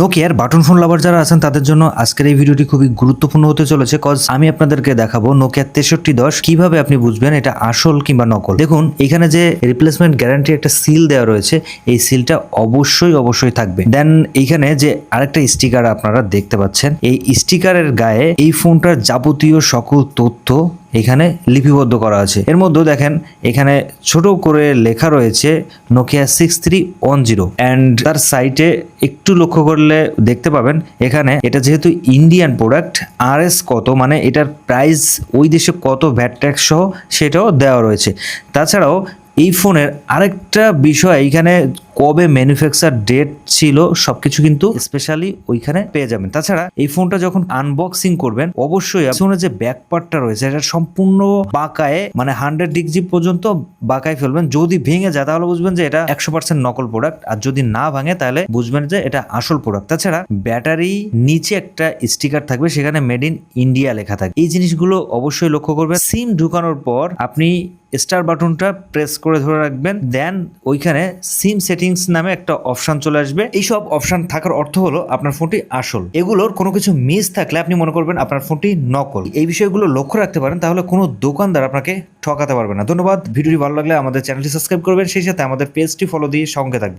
নোকিয়ার button phone লাভার যারা আছেন, তাদের জন্য আজকের এই ভিডিওটি খুবই গুরুত্বপূর্ণ হতে চলেছে। কজ আমি আপনাদেরকে দেখাবো নোকিয়ার তেষট্টি দশ কীভাবে আপনি বুঝবেন এটা আসল কিংবা নকল। দেখুন, এখানে যে রিপ্লেসমেন্ট গ্যারান্টি একটা সিল দেওয়া রয়েছে, এই সিলটা অবশ্যই অবশ্যই থাকবে। দেন এইখানে যে আরেকটা স্টিকার আপনারা দেখতে পাচ্ছেন, এই স্টিকারের গায়ে এই ফোনটার যাবতীয় সকল তথ্য এখানে লিপিবদ্ধ করা আছে। এর মধ্যে দেখেন, এখানে ছোট করে লেখা রয়েছে Nokia six three one zero and তার সাইটে একটু লক্ষ্য করলে দেখতে পাবেন, এখানে এটা যেহেতু ইন্ডিয়ান প্রোডাক্ট আর এস কত মানে এটার প্রাইস ওই দেশে কত ভ্যাট ট্যাক্স সহ সেটাও দেওয়া রয়েছে। তাছাড়াও এই ফোনের আরেকটা বিষয় এইখানে কবে ম্যানুফ্যাকচার ডেট ছিল সবকিছু কিন্তু স্পেশালি ওইখানে পেয়ে যাবেন। তাছাড়া এই ফোনটা যখন আনবক্সিং করবেন, অবশ্যই ফোনের যে ব্যাক পার্টটা রয়েছে, এটা সম্পূর্ণ বাঁকায় মানে হান্ড্রেড ডিগ্রি পর্যন্ত বাঁকায় ফেলবেন। যদি ভেঙে যায়, তাহলে বুঝবেন যে এটা একশো পার্সেন্ট নকল প্রোডাক্ট আর যদি না ভাঙে, তাহলে বুঝবেন যে এটা আসল প্রোডাক্ট তাছাড়া ব্যাটারি নিচে একটা স্টিকার থাকবে, সেখানে মেড ইন ইন্ডিয়া লেখা থাকবে। এই জিনিসগুলো অবশ্যই লক্ষ্য করবেন। সিম ঢুকানোর পর আপনি স্টার বাটনটা প্রেস করে ধরে রাখবেন। দেন ওইখানে সিম সেটিংস নামে একটা অপশন চলে আসবে। এইসব অপশন থাকার অর্থ হলো আপনার ফোনটি আসল। এগুলোর কোনো কিছু মিস থাকলে আপনি মনে করবেন আপনার ফোনটি নকল। এই বিষয়গুলো লক্ষ্য রাখতে পারেন, তাহলে কোনো দোকানদার আপনাকে ঠকাতে পারবে না। ধন্যবাদ। ভিডিওটি ভালো লাগলে আমাদের চ্যানেলটি সাবস্ক্রাইব করবেন, সেই সাথে আমাদের পেজটি ফলো দিয়ে সঙ্গে থাকবেন।